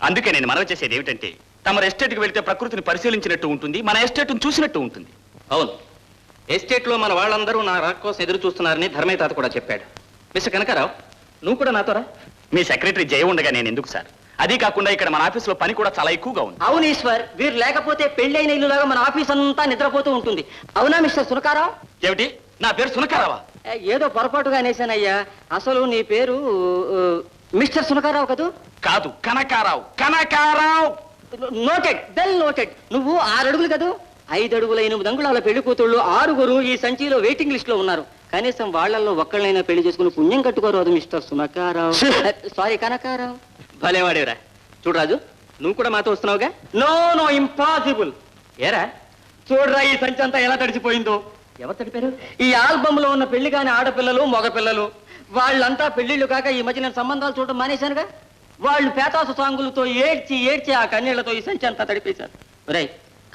అందుకే నేను మనవి చేసేది ఏమిటంటే తమ ఎస్టేట్కి వెళ్తే ప్రకృతిని పరిశీలించినట్టు ఉంటుంది మన ఎస్టేట్ను చూసినట్టు ఉంటుంది. అవును. ఎస్టేట్లో మన వాళ్ళందరూ నా రాక్ కోసం ఎదురు చూస్తున్నారని ధర్మయ్య తాత కూడా చెప్పాడు. మిస్టర్ కనకారావు నువ్వు కూడా నాతో రా మీ సెక్రటరీ జయ ఉండగా నేను ఎందుకు సార్? అదీ కాకుండా ఇక్కడ మన ఆఫీసులో పని కూడా చాలా ఎక్కువగా ఉంది. అవును ఈశ్వర్ వీరు లేకపోతే పెళ్ళైన ఇల్లులాగా మన ఆఫీస్ అంతా నిద్రపోతూ ఉంటుంది. అవునా మిస్టర్ సునకారావు? ఏమిటి? నా పేరు సునకారావా? ఏ, ఏదో పొరపాటుగా అనేసానయ్యా అసలు నీ పేరు మిస్టర్ సునకారావు కదూ? కాదు Kanakarao. Kanakarao! Noted well noted నువ్వు ఆరు అడుగులు కదూ? ఐదు అడుగుల ఎనిమిది అంగుళాల పెళ్ళి కూతుళ్ళు ఆరుగురు ఈ సంచిలో వెయిటింగ్ లిస్ట్లో ఉన్నారు. కనీసం వాళ్ళల్లో ఒక్కళ్ళైనా పెళ్ళి చేసుకుని పుణ్యం కట్టుకోరాదు మిస్టర్ సునకారావు. సారీ కనకారావు. భలేవాడేవరా చూడరాజు నువ్వు కూడా మాతో వస్తున్నావుగా? నో నో ఇంపాసిబుల్ ఏరా? చూడరా ఈ సంచి అంతా ఎలా తడిసిపోయిందో ఎవరు తడిపారు? ఈ ఆల్బమ్లో ఉన్న పెళ్ళి కాని ఆడపిల్లలు మగపిల్లలు వాళ్ళంతా పెళ్ళిళ్ళు కాక ఈ మధ్య నేను సంబంధాలు చూడడం మానేశానుగా? వాళ్ళు పేతాసు సాంగులతో ఏడ్చి ఏడ్చి ఆ కన్నీళ్ళతో ఈ సంచి అంతా తడిపేశారు. రై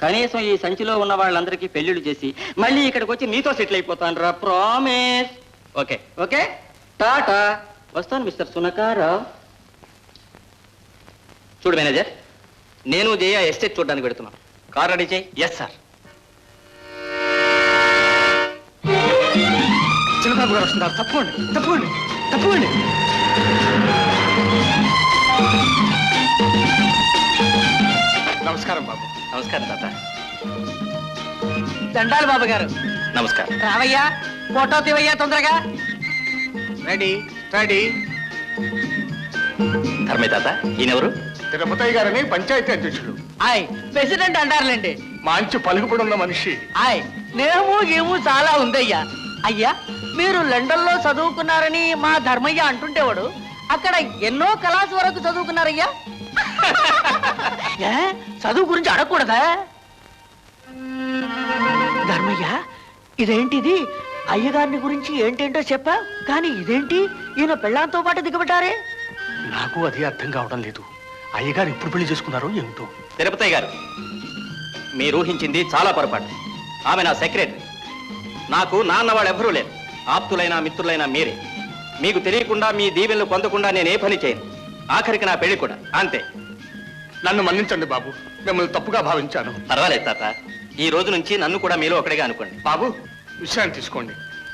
కనీసం ఈ సంచిలో ఉన్న వాళ్ళందరికీ పెళ్ళిళ్ళు చేసి మళ్ళీ ఇక్కడికి వచ్చి నీతో సెటిల్ అయిపోతాను రా ప్రామిస్. Okay okay? టాటా. వస్తాను మిస్టర్ సునకారావు. చూడు మేనేజర్ నేను జయ ఎస్టేట్ చూడడానికి పెడుతున్నాను కార్ రెడీ చేయి. ఎస్ సార్ చిన్నబాబు గారు వస్తున్నారు తప్పకోండి తప్పకోండి తప్పకోండి. నమస్కారం బాబు. నమస్కారం తాత. దండాలు బాబు గారు. నమస్కారం. రావయ్యా ఫోటో తీవయ్యా తొందరగా. Ready ready. ధర్మయ్య తాత ఈయనెవరు? తిరుపతయ్య గారని పంచాయతీ అధ్యక్షుడు. ఆయ్ ప్రెసిడెంట్ అంటారులేండి మంచి పలుకుబడున్న మనిషి. ఆయ్ నేము గేము చాలా ఉందయ్యా. అయ్యా మీరు లండన్లో చదువుకున్నారని మా ధర్మయ్య అంటుంటేవాడు అక్కడ ఎన్నో కళాస్ వరకు చదువుకున్నారయ్యా. ఏ? చదువు గురించి అడగకూడదా? ధర్మయ్య ఇదేంటిది? అయ్యగారిని గురించి ఏంటేంటో చెప్పా? కానీ ఇదేంటి? ఈయన పెళ్ళాంతో పాటు దిగబెట్టారే నాకు అది అర్థం కావడం లేదు. అయ్యగారు ఎప్పుడు పెళ్ళి చేసుకున్నారో ఏమిటో. తిరుపతయ్య గారు మీరు ఊహించింది చాలా పొరపాటు. ఆమె నా సెక్రటరీ నాకు నాన్న వాళ్ళు ఎవరూ లేరు. ఆప్తులైనా మిత్రులైనా మీరే. మీకు తెలియకుండా మీ దీవెనలు పొందకుండా నేను ఏ పని చేయను. ఆఖరికి నా పెళ్ళి కూడా. అంతే. నన్ను మన్నించండి బాబు. మిమ్మల్ని తప్పుగా భావించాను. పర్వాలేదు తాత. ఈ రోజు నుంచి నన్ను కూడా మీలో ఒకటిగా అనుకోండి. బాబు విశ్రాంతి తీసుకోండి.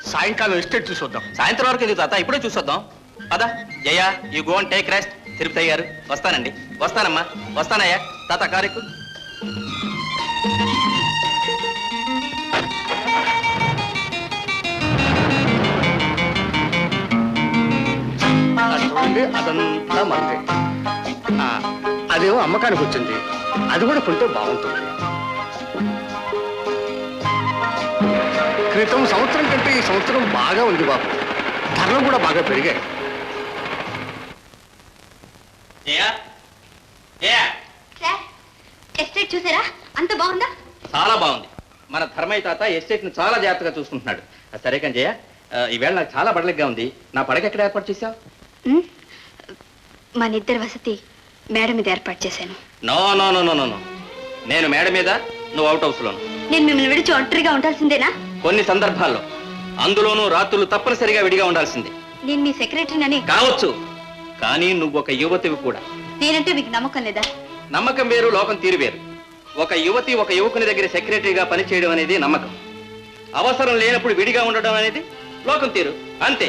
సాయంకాలం ఎస్టేట్ చూసొద్దాం. సాయంత్రం వరకు ఎందుకు తాత? ఇప్పుడే చూసొద్దాం. పద. Jaya you go and take rest. Tirupatayya గారు వస్తానండి. వస్తానమ్మా. వస్తానయ్యా. తాత కారెక్కు అది చూడండి అదంతా మనదే ఆ, అదేమో అమ్మకానికి వచ్చింది. అది కూడా కొంటే బాగుంటుంది. క్రితం సంవత్సరం కంటే ఈ సంవత్సరం బాగా ఉంది బాబు. ధరలు కూడా బాగా పెరిగాయి. ఎస్టేట్ చూసారా? అంత బాగుందా? చాలా బాగుంది. మన ధర్మయ్య తాత ఎస్టేట్ని చాలా జాగ్రత్తగా చూసుకుంటున్నాడు. ఆ, సరే కానీ జయ ఆ, ఈవేళ నాకు చాలా బడలిగ్గా ఉంది. నా పడక ఎక్కడ ఏర్పాటు చేశావు? ఉమ్, మన ఇద్దరి వసతి మేడ మీద ఏర్పాటు చేశాను. No no no no no no. నేను మేడ మీద నువ్వు అవుట్ హౌస్ లోను. నేను మిమ్మల్ని విడిచి ఒంటరిగా ఉండాల్సిందేనా? కొన్ని సందర్భాల్లో అందులోనూ రాత్రులు తప్పనిసరిగా విడిగా ఉండాల్సిందే. నేను మీ సెక్రటరీనని. కావచ్చు కానీ నువ్వు ఒక యువతివి కూడా. నేనంటే మీకు నమ్మకం లేదా? నమ్మకం వేరు లోకం తీరు వేరు. ఒక యువతి ఒక యువకుని దగ్గర సెక్రటరీగా పనిచేయడం అనేది నమ్మకం. అవసరం లేనప్పుడు విడిగా ఉండడం అనేది లోకం తీరు. అంతే.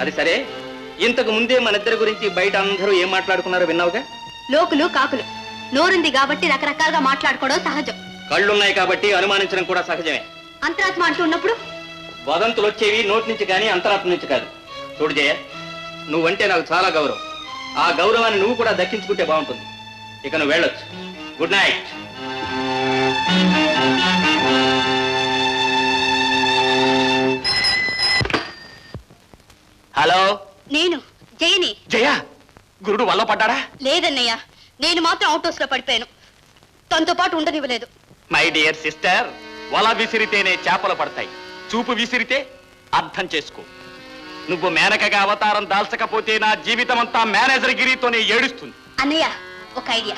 అది సరే. ఇంతకు ముందే మన ఇద్దరి గురించి బయట అందరూ ఏం మాట్లాడుకున్నారో విన్నావుగా? లోకులు కాకులు. నోరుంది కాబట్టి రకరకాలుగా మాట్లాడుకోవడం సహజం. కళ్ళున్నాయి కాబట్టి అనుమానించడం కూడా సహజమే. అంతరాత్మ అంటూ ఉన్నప్పుడు? వదంతులు వచ్చేవి నోటి నుంచి కానీ అంతరాత్మ నుంచి కాదు. చూడు జయ నువ్వంటే నాకు చాలా గౌరవం. ఆ గౌరవాన్ని నువ్వు కూడా దక్కించుకుంటే బాగుంటుంది. ఇక నువ్వు వెళ్ళొచ్చు. గుడ్ నైట్ హలో నేను జయని. జయ గురుడు వల్ల పడ్డాడా? లేదన్నయ్య నేను మాత్రం అవుట్ హౌస్లో పడిపోయాను. తనతో పాటు ఉండనివ్వలేదు. మై డియర్ సిస్టర్ వల విసిరితేనే చేపలు పడతాయి. చూపు విసిరితే అర్థం చేసుకో. నువ్వు మేనకగా అవతారం దాల్చకపోతే నా జీవితం అంతా మేనేజర్ గిరితోనే ఏడుస్తుంది. అన్నయ్య ఒక ఐడియా.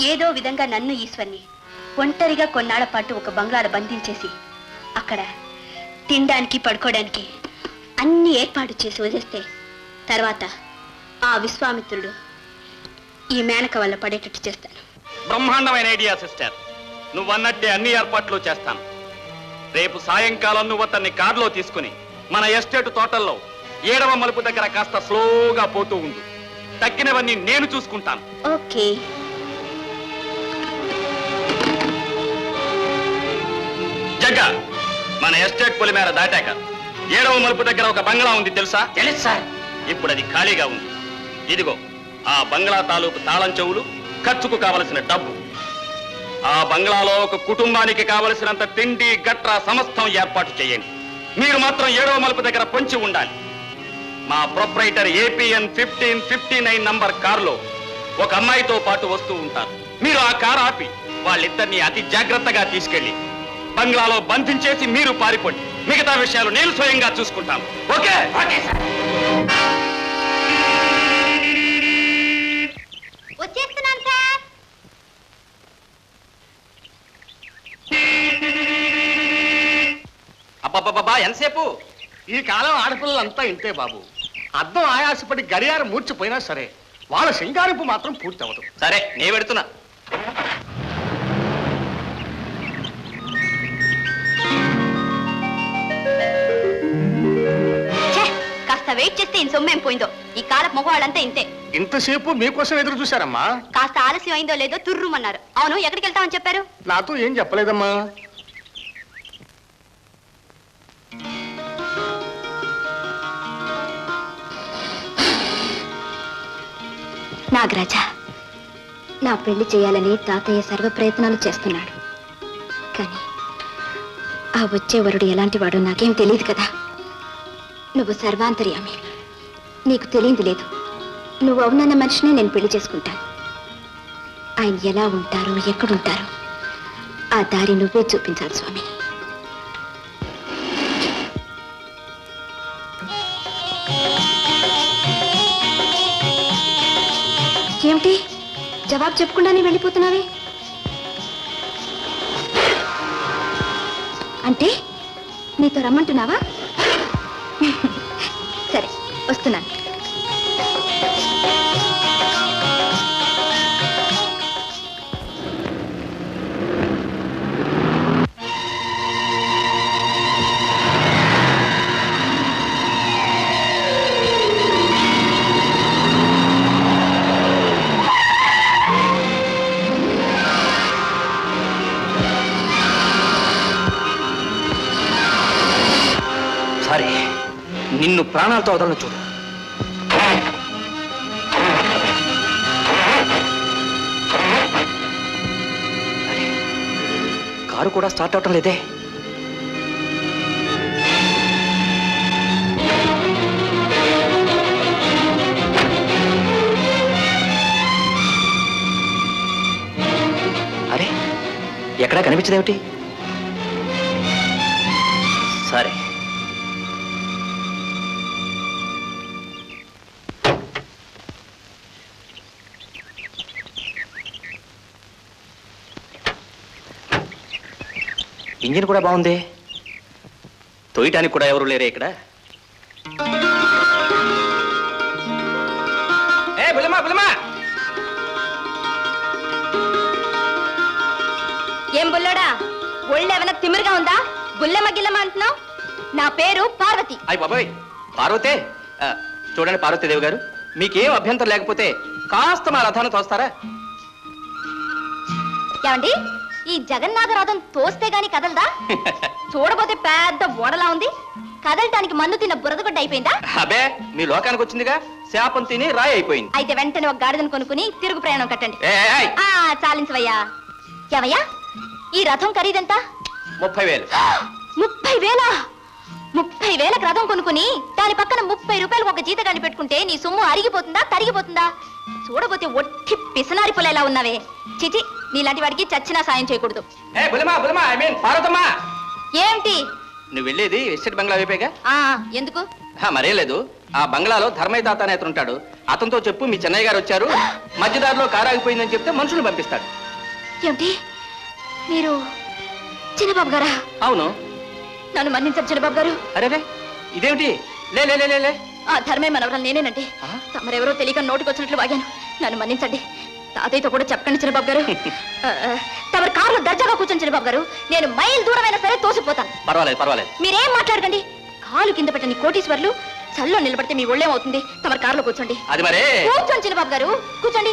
ఏదో విధంగా నన్ను ఈశ్వర్ని ఒంటరిగా కొన్నాళ్ళ పాటు ఒక బంగ్లాలో బంధించేసి అక్కడ తినడానికి పడుకోవడానికి అన్ని ఏర్పాటు చేసి వదిలేస్తే తర్వాత ఆ విశ్వామిత్రుడు ఈ మేనక వల్ల పడేటట్టు చేస్తాను. బ్రహ్మాండమైన ఐడియా సిస్టర్. నువ్వన్నట్టే అన్ని ఏర్పాట్లు చేస్తాను. రేపు సాయంకాలం నువ్వు అతన్ని కారులో తీసుకుని మన ఎస్టేట్ తోటల్లో ఏడవ మలుపు దగ్గర కాస్త స్లోగా పోతూ ఉండు. తగ్గినవన్నీ నేను చూసుకుంటాను. ఓకే. జగ్గ మన ఎస్టేట్ పొలిమేర దాటాక ఏడవ మలుపు దగ్గర ఒక బంగ్లా ఉంది తెలుసా? తెలుసు సార్. ఇప్పుడు అది ఖాళీగా ఉంది. ఇదిగో ఆ బంగ్లా తాలూకు తాళం చెవులు ఖర్చుకు కావలసిన డబ్బు. ఆ బంగ్లాలో ఒక కుటుంబానికి కావలసినంత తిండి గట్రా సమస్తం ఏర్పాటు చేయండి. మీరు మాత్రం ఏడవ మలుపు దగ్గర పొంచి ఉండాలి. మా proprietor APN fifteen fifty nine number కారులో ఒక అమ్మాయితో పాటు వస్తూ ఉంటారు. మీరు ఆ కారు ఆపి వాళ్ళిద్దరిని అతి జాగ్రత్తగా తీసుకెళ్ళి బంగ్లాలో బంధించేసి మీరు పారిపోండి. మిగతా విషయాలు నేను స్వయంగా చూసుకుంటాను. ఓకే? Okay sir. వచ్చేస్తున్నాను సార్. అబ్బబ్బబ్బా ఎంతసేపు? ఈ కాలం ఆడపిల్లలంతా ఇంతే బాబు. అద్దం ఆయాసపడి గడియారం మూర్చిపోయినా సరే వాళ్ళ సింగారింపు మాత్రం పూర్తి అవ్వదు సరే నే పెడుతున్నా. వెయిట్ చేస్తే ఈ సొమ్మేం పోయిందో? ఈ కాలపు మగవాళ్ళంతా ఇంతే. ఇంతసేపు మీకోసం ఎదురు చూశారమ్మా? కాస్త ఆలస్యం అయిందో లేదో తుర్రుమన్నారు. అవును ఎక్కడికి వెళ్తామని చెప్పారు? నాతో ఏం చెప్పలేదమ్మా. నాగరాజ నా పెళ్ళి చేయాలని తాతయ్య సర్వ ప్రయత్నాలు చేస్తున్నాడు. కానీ ఆ వచ్చే వరుడు ఎలాంటి వాడో నాకేం తెలియదు కదా. నువ్వు సర్వాంతర్యామి నీకు తెలియంది లేదు. నువ్వు అవునన్న మనిషిని నేను పెళ్ళి చేసుకుంటాను. ఆయన ఎలా ఉంటారో ఎక్కడుంటారో ఆ దారి నువ్వే చూపించాలి స్వామి. ఏమిటి? జవాబు చెప్పకుండానే వెళ్ళిపోతున్నావే? అంటే నీతో రమ్మంటున్నావా? వస్తున్నాను. ప్రాణాలతో వదలను చూడు. కారు కూడా స్టార్ట్ అవటం లేదే. అరే ఎక్కడా కనిపించదేమిటి? ఇంజిన్ కూడా బాగుంది. తోయటానికి కూడా ఎవరు లేరే ఇక్కడ? ఏ బుల్లమా బుల్లమా ఏం బుల్లడా? ఒళ్ళు ఏమైనా తిమిరిగా ఉందా? బుల్లెమ్మ గిల్లమ్మ అంటున్నావు? నా పేరు పార్వతి. అయ్యి బాబాయ్ పార్వతే! ఆ, చూడండి పార్వతీదేవి గారు మీకేం అభ్యంతరం లేకపోతే కాస్త మా రథాన్ని తోస్తారా? ఏమండి? ఈ జగన్నాథ రథం తోస్తే గాని కదలదా? చూడబోతే పెద్ద ఓడలా ఉంది. కదలటానికి మందు తిన్న బురదగొడ్డ అయిపోయిందా? అబే మీ లోకానికి వచ్చిందిగా. శాపం తిని రాయి అయిపోయింది. అయితే వెంటనే ఒక గాడిదను కొనుక్కుని తిరుగు ప్రయాణం కట్టండి. చాలించవయ్యా. ఏవయ్యా ఈ రథం ఖరీదెంత? ముప్పై వేలు. ముప్పై వేల? ముప్పై వేలకు రథం కొనుక్కుని దాని పక్కన ముప్పై రూపాయలకు ఒక జీతగాన్ని పెట్టుకుంటే నీ సొమ్ము అరిగిపోతుందా తరిగిపోతుందా? చూడబోతే ఒట్టి పిసనారి పుల్ల ఉన్నావే. చిచి నీలాంటి వాడికి చచ్చినా సాయం చేయకూడదు. ఏ బుల్లమా బుల్లమా ఐ మీన్ పార్వతమ్మా! ఏమిటి? నువ్వు వెళ్ళేది ఎస్టేట్ బంగ్లా వైపేగా? ఆ ఎందుకు? మరేం లేదు. ఆ బంగ్లాలో ధర్మయ్య తాత అనే అతను ఉంటాడు అతనితో చెప్పు మీ చెన్నయ్య గారు వచ్చారు. మధ్యదారిలో కారు ఆగిపోయిందని చెప్తే మనుషులు పంపిస్తాడు. ఏమిటి? మీరు చిన్నబాబు గారా? అవును. నన్ను మన్నించారు చిన్నబాబు గారు? అరే ఇదేమిటి? లే లే లే లే, లే. ఆ ధర్మే మనవరాలు నేనేనండి. ఆ? తమరెవరో తెలియక నోటికి వచ్చినట్లు వాగాను. నన్ను మన్నించండి. తాతయ్యతో కూడా చెప్పకండి చిన్నబాబు గారు. తమరు కారులో దర్జాగా కూర్చొని చిన్నబాబు గారు నేను మైల్ దూరమైనా సరే తోసిపోతాను. పర్వాలేదు పర్వాలేదు. మీరేం మాట్లాడకండి. కాలు కింద పెట్టని కోటీశ్వర్లు చల్లో నిలబడితే మీ ఒళ్ళేమవుతుంది తమరు కారులో కూర్చోండి. అది మరే. కూర్చోండి చిన్నబాబు గారు కూర్చోండి.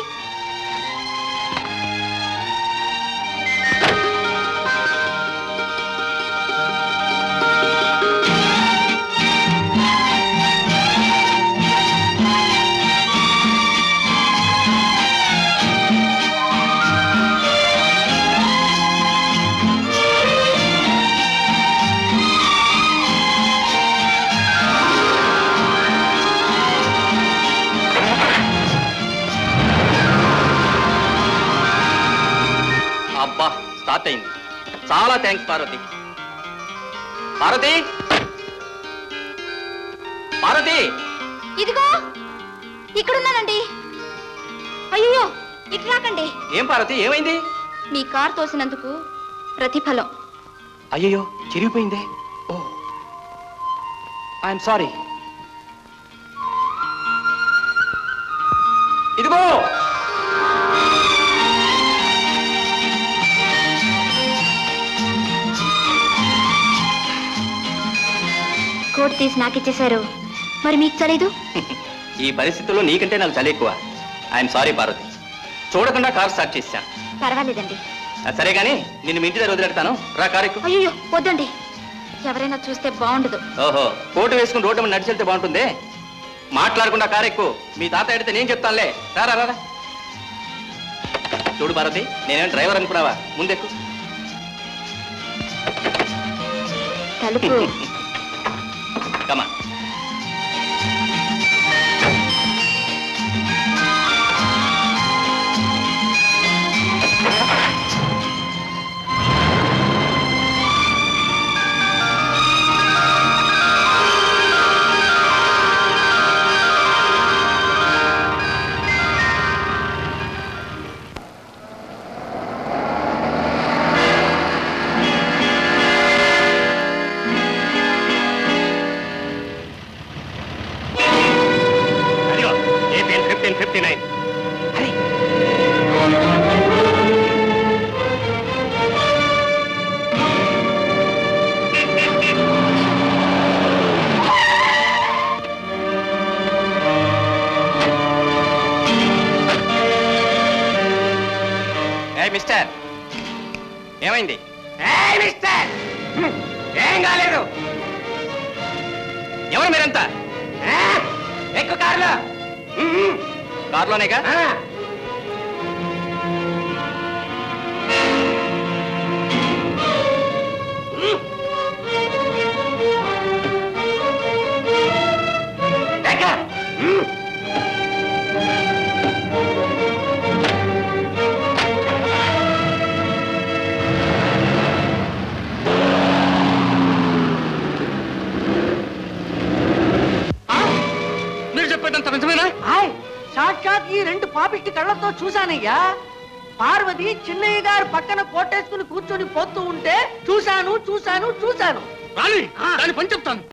అయింది. చాలా థ్యాంక్స్ పార్వతి. పార్వతి? పార్వతి? ఇదిగో! ఇక్కడున్నానండి. అయ్యో ఇటు రాకండి. ఏం పార్వతి ఏమైంది? మీ కారు తోసినందుకు ప్రతిఫలం. అయ్యయ్యో చిరిగిపోయిందే. ఓ. ఐఎమ్ సారీ ఇదిగో! కోట్ తీసి నాకిచ్చేశారు మరి మీకు చలేదు? ఈ పరిస్థితుల్లో నీకంటే నాకు చలి ఎక్కువ. I'm sorry Parvati. చూడకుండా కార్ స్టార్ట్ చేశాను పర్వాలేదండి. సరే కానీ నిన్ను మీ ఇంటి దగ్గర వదిలేడతాను. రా కారు ఎక్కు అయ్యో వద్దండి. ఎవరైనా చూస్తే బాగుండదు. ఓహో కోటు వేసుకుని రోడ్డు మీద నడిచి వెళ్తే బాగుంటుంది? మాట్లాడకుండా కారు ఎక్కు. మీ తాత ఎడితే నేను చెప్తానులే. రారా రారా చూడు భారతి నేనేం డ్రైవర్ అనుకున్నావా? ముందెక్కు. తలుపు. Come on. Fifty nine. Mister? ఏమైంది? ఏం కాలేదు. ఎవరు మీరంతా? ఎక్కువ కారులో. కారులోనేగా? చూశానయ్యా. పార్వతి చిన్నయ్య గారు పక్కన కోటేసుకుని కూర్చొని పోతూ ఉంటే చూశాను చూశాను చూశాను. దాని పని చెప్తాను.